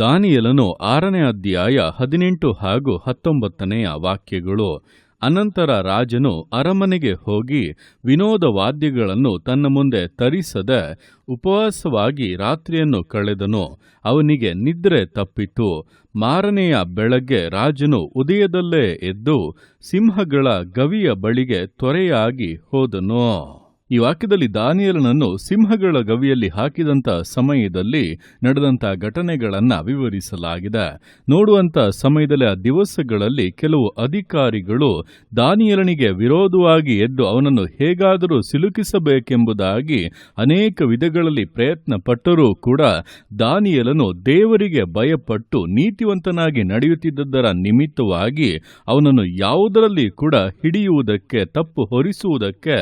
ದಾನಿಯಲನು ಆರನೇ ಅಧ್ಯಾಯ ಹದಿನೆಂಟು ಹಾಗೂ ಹತ್ತೊಂಬತ್ತನೆಯ ವಾಕ್ಯಗಳು. ಅನಂತರ ರಾಜನು ಅರಮನೆಗೆ ಹೋಗಿ ವಿನೋದ ವಾದ್ಯಗಳನ್ನು ತನ್ನ ಮುಂದೆ ತರಿಸದ ಉಪವಾಸವಾಗಿ ರಾತ್ರಿಯನ್ನು ಕಳೆದನು. ಅವನಿಗೆ ನಿದ್ರೆ ತಪ್ಪಿತು. ಮಾರನೆಯ ಬೆಳಗ್ಗೆ ರಾಜನು ಉದಯದಲ್ಲೇ ಎದ್ದು ಸಿಂಹಗಳ ಗವಿಯ ಬಳಿಗೆ ತ್ವರೆಯಾಗಿ ಹೋದನು. ಈ ವಾಕ್ಯದಲ್ಲಿ ದಾನಿಯಲನನ್ನು ಸಿಂಹಗಳ ಗವಿಯಲ್ಲಿ ಹಾಕಿದಂತ ಸಮಯದಲ್ಲಿ ನಡೆದಂತ ಘಟನೆಗಳನ್ನು ವಿವರಿಸಲಾಗಿದೆ. ನೋಡುವಂತ ಸಮಯದಲ್ಲಿ ಆ ದಿವಸಗಳಲ್ಲಿ ಕೆಲವು ಅಧಿಕಾರಿಗಳು ದಾನಿಯಲನಿಗೆ ವಿರೋಧವಾಗಿ ಎದ್ದು ಅವನನ್ನು ಹೇಗಾದರೂ ಸಿಲುಕಿಸಬೇಕೆಂಬುದಾಗಿ ಅನೇಕ ವಿಧಗಳಲ್ಲಿ ಪ್ರಯತ್ನ ಪಟ್ಟರೂ ಕೂಡ ದಾನಿಯಲನು ದೇವರಿಗೆ ಭಯಪಟ್ಟು ನೀತಿವಂತನಾಗಿ ನಡೆಯುತ್ತಿದ್ದದರ ನಿಮಿತ್ತವಾಗಿ ಅವನನ್ನು ಯಾವುದರಲ್ಲಿ ಕೂಡ ಹಿಡಿಯುವುದಕ್ಕೆ, ತಪ್ಪು ಹೊರಿಸುವುದಕ್ಕೆ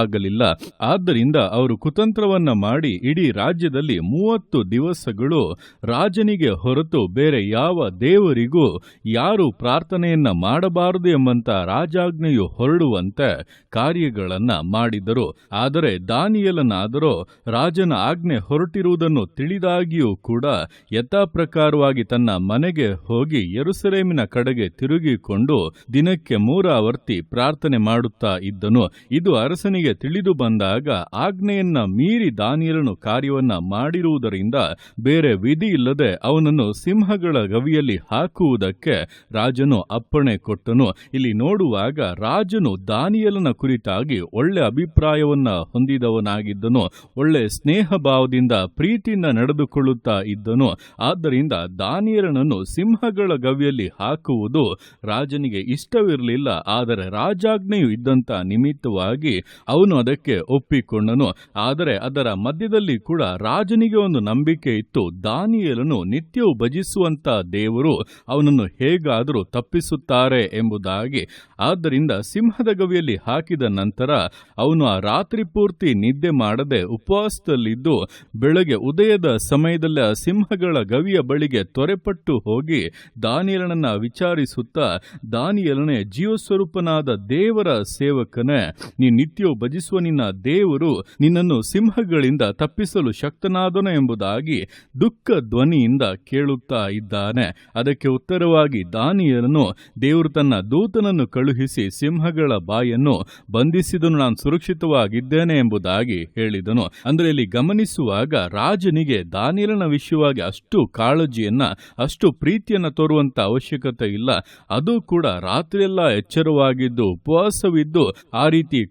ಸಾಧ್ಯವಾಗಲಿಲ್ಲ ಆದ್ದರಿಂದ ಅವರು ಕುತಂತ್ರವನ್ನ ಮಾಡಿ ಇಡೀ ರಾಜ್ಯದಲ್ಲಿ ಮೂವತ್ತು ದಿವಸಗಳು ರಾಜನಿಗೆ ಹೊರತು ಬೇರೆ ಯಾವ ದೇವರಿಗೂ ಯಾರು ಪ್ರಾರ್ಥನೆಯನ್ನ ಮಾಡಬಾರದು ಎಂಬಂತ ರಾಜಾಜ್ಞೆಯು ಹೊರಡುವಂತೆ ಕಾರ್ಯಗಳನ್ನ ಮಾಡಿದರು. ಆದರೆ ದಾನಿಯಲನಾದರೂ ರಾಜನ ಆಜ್ಞೆ ಹೊರಟಿರುವುದನ್ನು ತಿಳಿದಾಗಿಯೂ ಕೂಡ ಯಥಾಪ್ರಕಾರವಾಗಿ ತನ್ನ ಮನೆಗೆ ಹೋಗಿ ಯರುಸಲೇಮಿನ ಕಡೆಗೆ ತಿರುಗಿಕೊಂಡು ದಿನಕ್ಕೆ ಮೂರಾವರ್ತಿ ಪ್ರಾರ್ಥನೆ ಮಾಡುತ್ತಾ ಇದ್ದನು. ಇದು ಅರಸನಿಗೆ ತಿಳಿದು ಬಂದಾಗ ಆಜ್ಞೆಯನ್ನ ಮೀರಿ ದಾನಿಯಲನು ಕಾರ್ಯವನ್ನ ಮಾಡಿರುವುದರಿಂದ ಬೇರೆ ವಿಧಿ ಇಲ್ಲದೆ ಅವನನ್ನು ಸಿಂಹಗಳ ಗವಿಯಲ್ಲಿ ಹಾಕುವುದಕ್ಕೆ ರಾಜನು ಅಪ್ಪಣೆ ಕೊಟ್ಟನು. ಇಲ್ಲಿ ನೋಡುವಾಗ ರಾಜನು ದಾನಿಯಲನ ಕುರಿತಾಗಿ ಒಳ್ಳೆ ಅಭಿಪ್ರಾಯವನ್ನ ಹೊಂದಿದವನಾಗಿದ್ದನು. ಒಳ್ಳೆ ಸ್ನೇಹ ಭಾವದಿಂದ ಪ್ರೀತಿಯಿಂದ ನಡೆದುಕೊಳ್ಳುತ್ತಾ ಇದ್ದನು. ಆದ್ದರಿಂದ ದಾನಿಯರನನ್ನು ಸಿಂಹಗಳ ಗವಿಯಲ್ಲಿ ಹಾಕುವುದು ರಾಜನಿಗೆ ಇಷ್ಟವಿರಲಿಲ್ಲ. ಆದರೆ ರಾಜಾಜ್ಞೆಯು ಇದ್ದಂತ ನಿಮಿತ್ತವಾಗಿ ಅವನು ಅದಕ್ಕೆ ಒಪ್ಪಿಕೊಂಡನು. ಆದರೆ ಅದರ ಮಧ್ಯದಲ್ಲಿ ಕೂಡ ರಾಜನಿಗೆ ಒಂದು ನಂಬಿಕೆ ಇತ್ತು. ದಾನಿಯಲನು ನಿತ್ಯವೂ ಭಜಿಸುವಂತ ದೇವರು ಅವನನ್ನು ಹೇಗಾದರೂ ತಪ್ಪಿಸುತ್ತಾರೆ ಎಂಬುದಾಗಿ. ಆದ್ದರಿಂದ ಸಿಂಹದ ಗವಿಯಲ್ಲಿ ಹಾಕಿದ ನಂತರ ಅವನು ಆ ರಾತ್ರಿ ಪೂರ್ತಿ ನಿದ್ದೆ ಮಾಡದೆ ಉಪವಾಸದಲ್ಲಿದ್ದು, ಬೆಳಗ್ಗೆ ಉದಯದ ಸಮಯದಲ್ಲಿ ಆ ಸಿಂಹಗಳ ಗವಿಯ ಬಳಿಗೆ ತೊರೆಪಟ್ಟು ಹೋಗಿ ದಾನಿಯಲನನ್ನ ವಿಚಾರಿಸುತ್ತಾ, ದಾನಿಯಲನೆ, ಜೀವಸ್ವರೂಪನಾದ ದೇವರ ಸೇವಕನೇ, ನೀ ನಿತ್ಯವೂ ಭಜಿಸುವ ನಿನ್ನ ದೇವರು ನಿನ್ನನ್ನು ಸಿಂಹಗಳಿಂದ ತಪ್ಪಿಸಲು ಶಕ್ತನಾದನು ಎಂಬುದಾಗಿ ದುಃಖ ಧ್ವನಿಯಿಂದ ಕೇಳುತ್ತಾ ಇದ್ದಾನೆ. ಅದಕ್ಕೆ ಉತ್ತರವಾಗಿ ದಾನಿಯರನ್ನು ದೇವರು ತನ್ನ ದೂತನನ್ನು ಕಳುಹಿಸಿ ಸಿಂಹಗಳ ಬಾಯನ್ನು ಬಂಧಿಸಿದನು, ನಾನು ಸುರಕ್ಷಿತವಾಗಿದ್ದೇನೆ ಎಂಬುದಾಗಿ ಹೇಳಿದನು. ಅಂದರೆ ಇಲ್ಲಿ ಗಮನಿಸುವಾಗ ರಾಜನಿಗೆ ದಾನಿಯಲನ ವಿಷಯವಾಗಿ ಅಷ್ಟು ಕಾಳಜಿಯನ್ನ, ಅಷ್ಟು ಪ್ರೀತಿಯನ್ನ ತೋರುವಂತ ಅವಶ್ಯಕತೆ ಇಲ್ಲ. ಅದು ಕೂಡ ರಾತ್ರಿಯೆಲ್ಲ ಎಚ್ಚರವಾಗಿದ್ದು, ಉಪವಾಸವಿದ್ದು, ಆ ರೀತಿ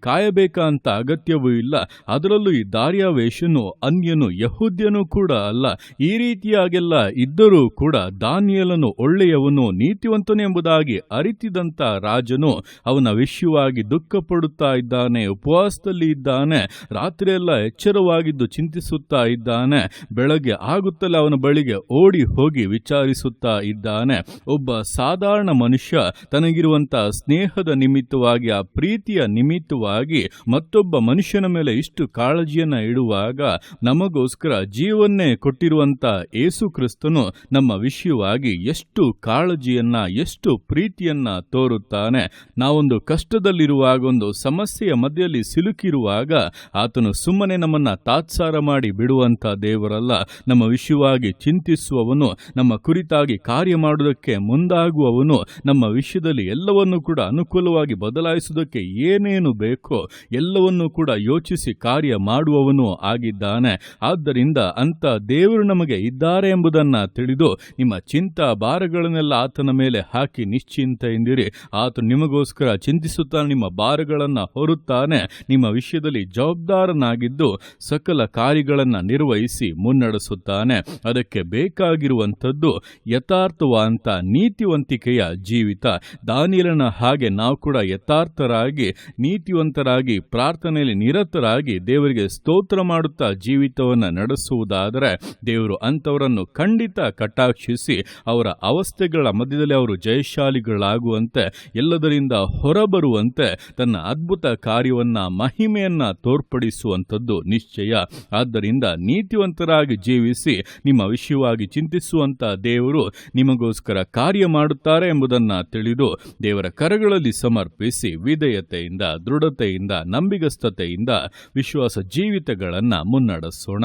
ಕಾಯಬೇಕಂತ ಅಗತ್ಯವೂ ಇಲ್ಲ. ಅದರಲ್ಲೂ ಈ ದಾರ್ಯಾವೇಶನು ಅನ್ಯನು, ಯಹೂದ್ಯನೂ ಕೂಡ ಅಲ್ಲ. ಈ ರೀತಿಯಾಗೆಲ್ಲ ಇದ್ದರೂ ಕೂಡ ದಾನಿಯಲನು ಒಳ್ಳೆಯವನು, ನೀತಿವಂತನು ಎಂಬುದಾಗಿ ಅರಿತಿದಂತ ರಾಜನು ಅವನ ವಿಷಯವಾಗಿ ದುಃಖ ಪಡುತ್ತಾ ಇದ್ದಾನೆ, ಉಪವಾಸದಲ್ಲಿ ಇದ್ದಾನೆ, ರಾತ್ರಿಯೆಲ್ಲ ಎಚ್ಚರವಾಗಿದ್ದು ಚಿಂತಿಸುತ್ತಾ ಇದ್ದಾನೆ, ಬೆಳಗ್ಗೆ ಆಗುತ್ತಲೇ ಅವನ ಬಳಿಗೆ ಓಡಿ ಹೋಗಿ ವಿಚಾರಿಸುತ್ತಾ ಇದ್ದಾನೆ. ಒಬ್ಬ ಸಾಧಾರಣ ಮನುಷ್ಯ ತನಗಿರುವಂತಹ ಸ್ನೇಹದ ನಿಮಿತ್ತವಾಗಿ, ಆ ಪ್ರೀತಿಯ ನಿಮಿತ್ತವಾಗಿ ಮತ್ತೊಬ್ಬ ಮನುಷ್ಯನ ಮೇಲೆ ಇಷ್ಟು ಕಾಳಜಿಯನ್ನ ಇಡುವಾಗ ನಮಗೋಸ್ಕರ ಜೀವನ್ನೇ ಕೊಟ್ಟಿರುವಂತ ಏಸು ಕ್ರಿಸ್ತನು ನಮ್ಮ ವಿಷಯವಾಗಿ ಎಷ್ಟು ಕಾಳಜಿಯನ್ನ, ಎಷ್ಟು ಪ್ರೀತಿಯನ್ನ ತೋರುತ್ತಾನೆ. ನಾವೊಂದು ಕಷ್ಟದಲ್ಲಿರುವಾಗ, ಒಂದು ಸಮಸ್ಯೆಯ ಮಧ್ಯದಲ್ಲಿ ಸಿಲುಕಿರುವಾಗ ಆತನು ಸುಮ್ಮನೆ ನಮ್ಮನ್ನ ತಾತ್ಸಾರ ಮಾಡಿ ಬಿಡುವಂಥ ದೇವರಲ್ಲ. ನಮ್ಮ ವಿಷಯವಾಗಿ ಚಿಂತಿಸುವವನು, ನಮ್ಮ ಕುರಿತಾಗಿ ಕಾರ್ಯ ಮಾಡುವುದಕ್ಕೆ ಮುಂದಾಗುವವನು, ನಮ್ಮ ವಿಷಯದಲ್ಲಿ ಎಲ್ಲವನ್ನೂ ಕೂಡ ಅನುಕೂಲವಾಗಿ ಬದಲಾಯಿಸುವುದಕ್ಕೆ ಏನೇನು ಬೇಕೋ ಎಲ್ಲವನ್ನೂ ಕೂಡ ಯೋಚಿಸಿ ಕಾರ್ಯ ಮಾಡುವವನು ಆಗಿದ್ದಾನೆ. ಆದ್ದರಿಂದ ಅಂಥ ದೇವರು ನಮಗೆ ಇದ್ದಾರೆ ಎಂಬುದನ್ನು ತಿಳಿದು ನಿಮ್ಮ ಚಿಂತಾ ಭಾರಗಳನ್ನೆಲ್ಲ ಆತನ ಮೇಲೆ ಹಾಕಿ ನಿಶ್ಚಿಂತೆಯಿಂದಿರಿ. ಆತ ನಿಮಗೋಸ್ಕರ ಚಿಂತಿಸುತ್ತಾನೆ, ನಿಮ್ಮ ಭಾರಗಳನ್ನು ಹೊರುತ್ತಾನೆ. ನಿಮ್ಮ ವಿಷಯದಲ್ಲಿ ಜವಾಬ್ದಾರನಾಗಿದ್ದು ಸಕಲ ಕಾರ್ಯಗಳನ್ನು ನಿರ್ವಹಿಸಿ ಮುನ್ನಡೆಸುತ್ತಾನೆ. ಅದಕ್ಕೆ ಬೇಕಾಗಿರುವಂಥದ್ದು ಯಥಾರ್ಥವಾದಂಥ ನೀತಿವಂತಿಕೆಯ ಜೀವಿತ. ದಾನಿಲನ ಹಾಗೆ ನಾವು ಕೂಡ ಯಥಾರ್ಥರಾಗಿ, ನೀತಿವಂತರಾಗಿ ಪ್ರಾರ್ಥನೆಯಲ್ಲಿ ನಿರತರಾಗಿ ದೇವರಿಗೆ ಸ್ತೋತ್ರ ಮಾಡುತ್ತಾ ಜೀವಿತವನ್ನು ನಡೆಸುವುದಾದರೆ ದೇವರು ಅಂಥವರನ್ನು ಖಂಡಿತ ಕಟಾಕ್ಷಿಸಿ ಅವರ ಅವಸ್ಥೆಗಳ ಮಧ್ಯದಲ್ಲಿ ಅವರು ಜಯಶಾಲಿಗಳಾಗುವಂತೆ, ಎಲ್ಲದರಿಂದ ಹೊರಬರುವಂತೆ ತನ್ನ ಅದ್ಭುತ ಕಾರ್ಯವನ್ನು, ಮಹಿಮೆಯನ್ನು ತೋರ್ಪಡಿಸುವಂಥದ್ದು ನಿಶ್ಚಯ. ಆದ್ದರಿಂದ ನೀತಿವಂತರಾಗಿ ಜೀವಿಸಿ, ನಿಮ್ಮ ವಿಷಯವಾಗಿ ಚಿಂತಿಸುವಂಥ ದೇವರು ನಿಮಗೋಸ್ಕರ ಕಾರ್ಯ ಮಾಡುತ್ತಾರೆ ಎಂಬುದನ್ನು ತಿಳಿದು ದೇವರ ಕರಗಳಲ್ಲಿ ಸಮರ್ಪಿಸಿ ವಿಧೇಯತೆಯಿಂದ, ದೃಢತೆಯಿಂದ ನಂಬಿಗಸ್ತತೆಯಿಂದ ವಿಶ್ವಾಸ ಜೀವಿತಗಳನ್ನು ಮುನ್ನಡೆಸೋಣ.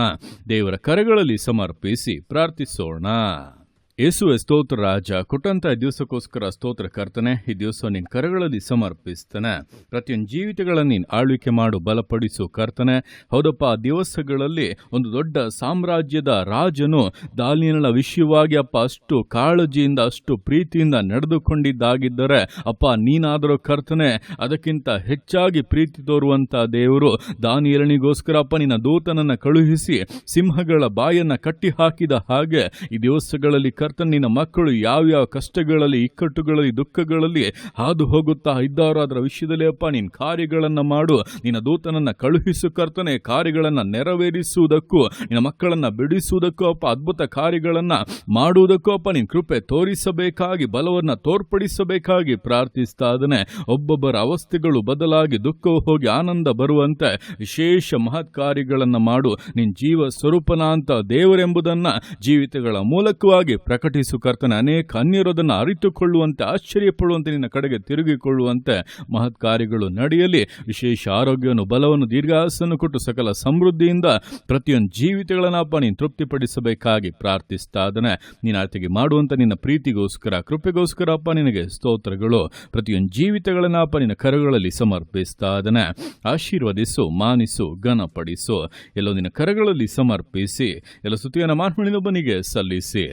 ದೇವರ ಕರೆಗಳಲ್ಲಿ ಸಮರ್ಪಿಸಿ ಪ್ರಾರ್ಥಿಸೋಣ. ಯೇಸುವೆ ಸ್ತೋತ್ರ, ರಾಜ, ಕೊಟ್ಟಂತ ದಿವಸಕ್ಕೋಸ್ಕರ ಸ್ತೋತ್ರ ಕರ್ತನೆ, ಈ ದಿವಸ ನಿನ್ನ ಕರಗಳಲ್ಲಿ ಸಮರ್ಪಿಸ್ತಾನೆ. ಪ್ರತಿಯೊಂದು ಜೀವಿತಗಳನ್ನು ನೀನು ಆಳ್ವಿಕೆ ಮಾಡು, ಬಲಪಡಿಸು ಕರ್ತನೆ. ಹೌದಪ್ಪ ದಿವಸಗಳಲ್ಲಿ ಒಂದು ದೊಡ್ಡ ಸಾಮ್ರಾಜ್ಯದ ರಾಜನು ದಾಲಿನಳ ವಿಷಯವಾಗಿ ಅಪ್ಪ ಅಷ್ಟು ಕಾಳಜಿಯಿಂದ, ಅಷ್ಟು ಪ್ರೀತಿಯಿಂದ ನಡೆದುಕೊಂಡಿದ್ದಾಗಿದ್ದರೆ, ಅಪ್ಪ, ನೀನಾದರೂ ಕರ್ತನೆ, ಅದಕ್ಕಿಂತ ಹೆಚ್ಚಾಗಿ ಪ್ರೀತಿ ತೋರುವಂತ ದೇವರು ದಾನಿಯಲನಿಗೋಸ್ಕರ ಅಪ್ಪ, ನಿನ್ನ ದೂತನನ್ನ ಕಳುಹಿಸಿ, ಸಿಂಹಗಳ ಬಾಯನ್ನ ಕಟ್ಟಿ ಹಾಕಿದ ಹಾಗೆ ಈ ದಿವಸಗಳಲ್ಲಿ ಕರ್ತನ್, ನಿನ್ನ ಮಕ್ಕಳು ಯಾವ್ಯಾವ ಕಷ್ಟಗಳಲ್ಲಿ, ಇಕ್ಕಟ್ಟುಗಳಲ್ಲಿ, ದುಃಖಗಳಲ್ಲಿ ಹಾದು ಹೋಗುತ್ತಾ ಇದ್ದಾರೋ ಅದರ ವಿಷಯದಲ್ಲಿ ಅಪ್ಪ ನಿನ್ನ ಕಾರ್ಯಗಳನ್ನು ಮಾಡು. ನಿನ್ನ ದೂತನನ್ನ ಕಳುಹಿಸು ಕರ್ತನೆ, ಕಾರ್ಯಗಳನ್ನು ನೆರವೇರಿಸುವುದಕ್ಕೂ, ನಿನ್ನ ಮಕ್ಕಳನ್ನ ಬಿಡಿಸುವುದಕ್ಕೂ ಅಪ್ಪ, ಅದ್ಭುತ ಕಾರ್ಯಗಳನ್ನು ಮಾಡುವುದಕ್ಕೂ ಅಪ್ಪ ನಿನ್ನ ಕೃಪೆ ತೋರಿಸಬೇಕಾಗಿ, ಬಲವನ್ನ ತೋರ್ಪಡಿಸಬೇಕಾಗಿ ಪ್ರಾರ್ಥಿಸ್ತಾ ಇದ್ದಾನೆ. ಒಬ್ಬೊಬ್ಬರ ಅವಸ್ಥೆಗಳು ಬದಲಾಗಿ, ದುಃಖವು ಹೋಗಿ ಆನಂದ ಬರುವಂತೆ ವಿಶೇಷ ಮಹತ್ ಕಾರ್ಯಗಳನ್ನು ಮಾಡು. ನಿನ್ನ ಜೀವ ಸ್ವರೂಪನ ಅಂತ ದೇವರೆಂಬುದನ್ನ ಜೀವಿತಗಳ ಮೂಲಕವಾಗಿ ಪ್ರಕಟಿಸು ಕರ್ತನ, ಅನೇಕ ಅನ್ಯರೋದನ್ನ ಅರಿತುಕೊಳ್ಳುವಂತೆ, ಆಶ್ಚರ್ಯಪಡುವಂತೆ ನಿನ್ನ ಕಡೆಗೆ ತಿರುಗಿಕೊಳ್ಳುವಂತೆ ಮಹತ್ ಕಾರ್ಯಗಳು ನಡೆಯಲಿ. ವಿಶೇಷ ಆರೋಗ್ಯವನ್ನು, ಬಲವನ್ನು, ದೀರ್ಘಾಸನ್ನು ಕೊಟ್ಟು ಸಕಲ ಸಮೃದ್ಧಿಯಿಂದ ಪ್ರತಿಯೊಂದು ಜೀವಿತಗಳನ್ನಪ್ಪ ನೀನು ತೃಪ್ತಿಪಡಿಸಬೇಕಾಗಿ ಪ್ರಾರ್ಥಿಸ್ತಾ ಅದನ್ನು ನೀನು ಆತಗೆ ಮಾಡುವಂತ ನಿನ್ನ ಪ್ರೀತಿಗೋಸ್ಕರ ಕೃಪೆಗೋಸ್ಕರ ಅಪ್ಪ ನಿನಗೆ ಸ್ತೋತ್ರಗಳು. ಪ್ರತಿಯೊಂದು ಜೀವಿತಗಳನ್ನಪ್ಪ ನಿನ್ನ ಕರಗಳಲ್ಲಿ ಸಮರ್ಪಿಸ್ತಾ ಅದನ್ನು ಆಶೀರ್ವದಿಸು, ಮಾನಿಸು, ಘನಪಡಿಸು. ಎಲ್ಲೋ ನಿನ್ನ ಕರಗಳಲ್ಲಿ ಸಮರ್ಪಿಸಿ, ಎಲ್ಲ ಸ್ತುತಿಯನ್ನು ಮಾರ್ಮಣಿನೊಬ್ಬನಿಗೆ ಸಲ್ಲಿಸಿ.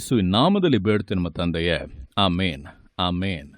ಯೇಸುವಿನ ನಾಮದಲ್ಲಿ ಬೇಡ್ತೇನೆ ನಮ್ಮ ತಂದೆಯೇ ಆಮೇನ್ ಆಮೇನ್